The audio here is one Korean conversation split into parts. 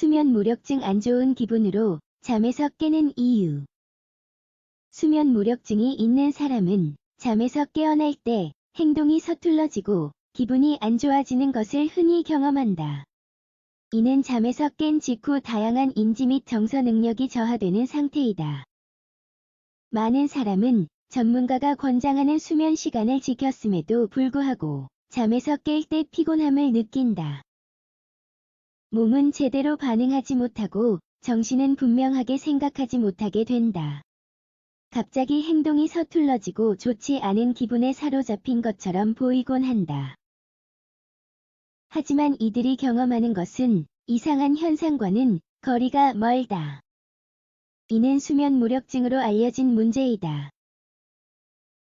수면 무력증 안 좋은 기분으로 잠에서 깨는 이유. 수면 무력증이 있는 사람은 잠에서 깨어날 때 행동이 서툴러지고 기분이 안 좋아지는 것을 흔히 경험한다. 이는 잠에서 깬 직후 다양한 인지 및 정서 능력이 저하되는 상태이다. 많은 사람은 전문가가 권장하는 수면 시간을 지켰음에도 불구하고 잠에서 깰 때 피곤함을 느낀다. 몸은 제대로 반응하지 못하고 정신은 분명하게 생각하지 못하게 된다. 갑자기 행동이 서툴러지고 좋지 않은 기분에 사로잡힌 것처럼 보이곤 한다. 하지만 이들이 경험하는 것은 이상한 현상과는 거리가 멀다. 이는 수면 무력증으로 알려진 문제이다.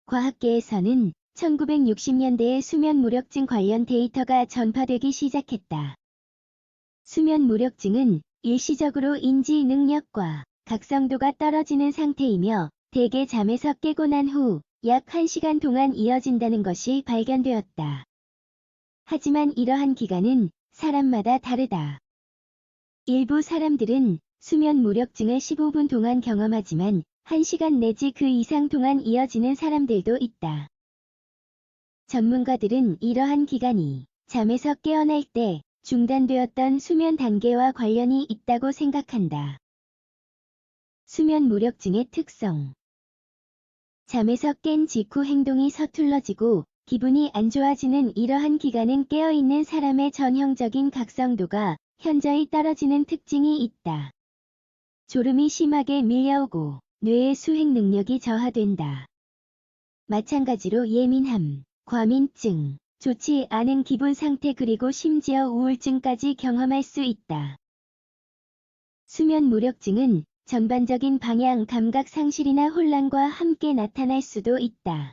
과학계에서는 1960년대에 수면 무력증 관련 데이터가 전파되기 시작했다. 수면 무력증은 일시적으로 인지 능력과 각성도가 떨어지는 상태이며 대개 잠에서 깨고 난 후 약 1시간 동안 이어진다는 것이 발견되었다. 하지만 이러한 기간은 사람마다 다르다. 일부 사람들은 수면 무력증을 15분 동안 경험하지만 1시간 내지 그 이상 동안 이어지는 사람들도 있다. 전문가들은 이러한 기간이 잠에서 깨어날 때 중단되었던 수면 단계와 관련이 있다고 생각한다. 수면 무력증의 특성 잠에서 깬 직후 행동이 서툴러지고 기분이 안 좋아지는 이러한 기간은 깨어있는 사람의 전형적인 각성도가 현저히 떨어지는 특징이 있다. 졸음이 심하게 밀려오고 뇌의 수행 능력이 저하된다. 마찬가지로 예민함, 과민증, 좋지 않은 기분 상태 그리고 심지어 우울증까지 경험할 수 있다. 수면 무력증은 전반적인 방향 감각 상실이나 혼란과 함께 나타날 수도 있다.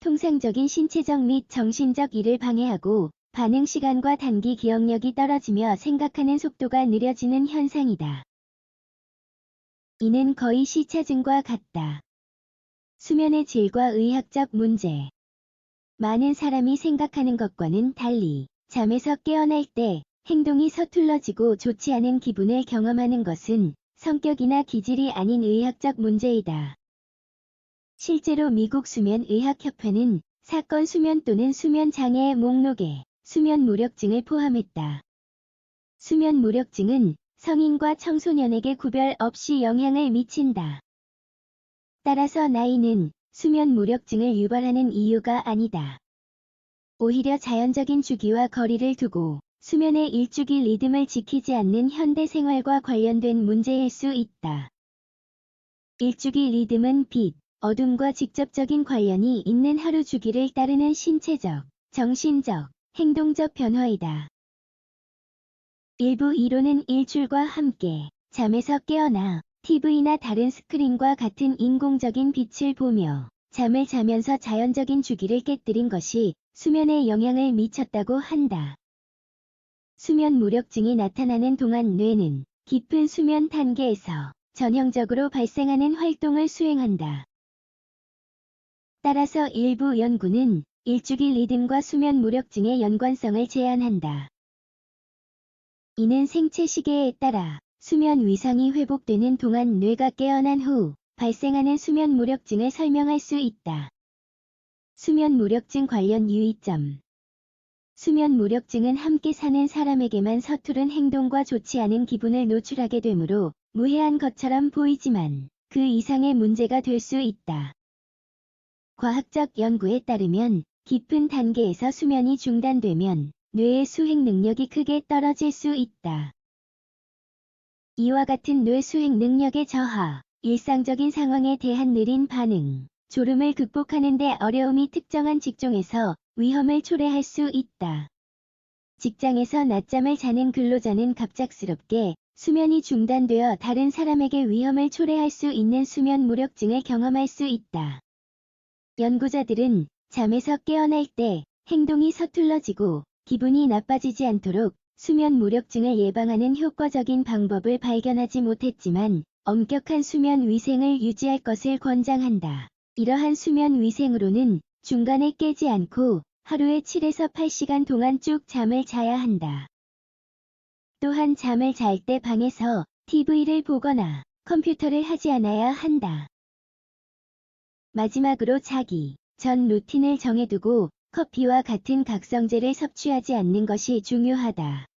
통상적인 신체적 및 정신적 일을 방해하고 반응 시간과 단기 기억력이 떨어지며 생각하는 속도가 느려지는 현상이다. 이는 거의 시차증과 같다. 수면의 질과 의학적 문제 많은 사람이 생각하는 것과는 달리 잠에서 깨어날 때 행동이 서툴러지고 좋지 않은 기분을 경험하는 것은 성격이나 기질이 아닌 의학적 문제이다. 실제로 미국 수면의학협회는 사건 수면 또는 수면 장애의 목록에 수면 무력증을 포함했다. 수면 무력증은 성인과 청소년에게 구별 없이 영향을 미친다. 따라서 나이는 수면 무력증을 유발하는 이유가 아니다. 오히려 자연적인 주기와 거리를 두고 수면의 일주기 리듬을 지키지 않는 현대 생활과 관련된 문제일 수 있다. 일주기 리듬은 빛, 어둠과 직접적인 관련이 있는 하루 주기를 따르는 신체적, 정신적, 행동적 변화이다. 일부 이론은 일출과 함께 잠에서 깨어나 TV나 다른 스크린과 같은 인공적인 빛을 보며 잠을 자면서 자연적인 주기를 깨뜨린 것이 수면에 영향을 미쳤다고 한다. 수면 무력증이 나타나는 동안 뇌는 깊은 수면 단계에서 전형적으로 발생하는 활동을 수행한다. 따라서 일부 연구는 일주기 리듬과 수면 무력증의 연관성을 제안한다. 이는 생체 시계에 따라 수면 위상이 회복되는 동안 뇌가 깨어난 후 발생하는 수면 무력증을 설명할 수 있다. 수면 무력증 관련 유의점 수면 무력증은 함께 사는 사람에게만 서투른 행동과 좋지 않은 기분을 노출하게 되므로 무해한 것처럼 보이지만 그 이상의 문제가 될 수 있다. 과학적 연구에 따르면 깊은 단계에서 수면이 중단되면 뇌의 수행 능력이 크게 떨어질 수 있다. 이와 같은 뇌 수행 능력의 저하, 일상적인 상황에 대한 느린 반응, 졸음을 극복하는 데 어려움이 특정한 직종에서 위험을 초래할 수 있다. 직장에서 낮잠을 자는 근로자는 갑작스럽게 수면이 중단되어 다른 사람에게 위험을 초래할 수 있는 수면 무력증을 경험할 수 있다. 연구자들은 잠에서 깨어날 때 행동이 서툴러지고 기분이 나빠지지 않도록 수면 무력증을 예방하는 효과적인 방법을 발견하지 못했지만 엄격한 수면 위생을 유지할 것을 권장한다. 이러한 수면 위생으로는 중간에 깨지 않고 하루에 7에서 8시간 동안 쭉 잠을 자야 한다. 또한 잠을 잘 때 방에서 TV를 보거나 컴퓨터를 하지 않아야 한다. 마지막으로 자기 전 루틴을 정해두고 커피와 같은 각성제를 섭취하지 않는 것이 중요하다.